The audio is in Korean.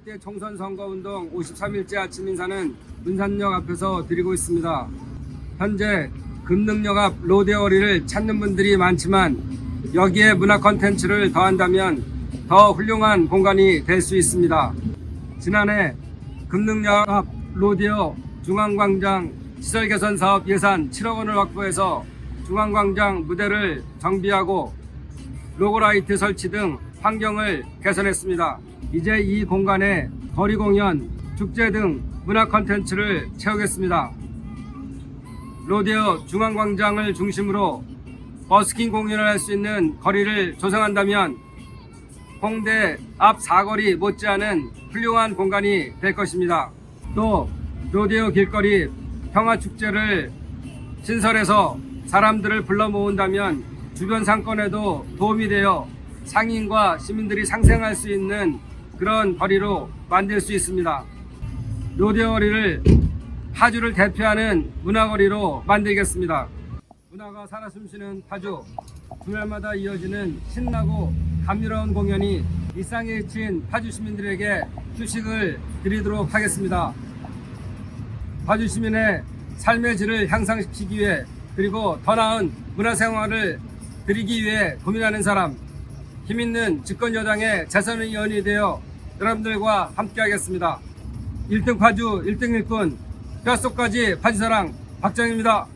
21대 총선 선거운동 53일째 아침 인사는 문산역 앞에서 드리고 있습니다. 현재 금능역 앞 로데오리를 찾는 분들이 많지만 여기에 문화 콘텐츠를 더한다면 더 훌륭한 공간이 될 수 있습니다. 지난해 금능역 앞 로데오 중앙광장 시설 개선 사업 예산 7억 원을 확보해서 중앙광장 무대를 정비하고 로고라이트 설치 등 환경을 개선했습니다. 이제 이 공간에 거리 공연, 축제 등 문화 콘텐츠를 채우겠습니다. 로데오 중앙광장을 중심으로 버스킹 공연을 할 수 있는 거리를 조성한다면 홍대 앞 사거리 못지않은 훌륭한 공간이 될 것입니다. 또 로데오 길거리 평화축제를 신설해서 사람들을 불러 모은다면 주변 상권에도 도움이 되어 상인과 시민들이 상생할 수 있는 그런 거리로 만들 수 있습니다. 로데오리를 파주를 대표하는 문화거리로 만들겠습니다. 문화가 살아 숨쉬는 파주. 주말마다 이어지는 신나고 감미로운 공연이 일상에 지친 파주 시민들에게 휴식을 드리도록 하겠습니다. 파주 시민의 삶의 질을 향상시키기 위해 그리고 더 나은 문화생활을 드리기 위해 고민하는 사람 힘있는 집권 여당의 재선의원이 되어 여러분들과 함께하겠습니다. 1등 파주 1등 일꾼 뼛속까지 파주사랑 박정입니다.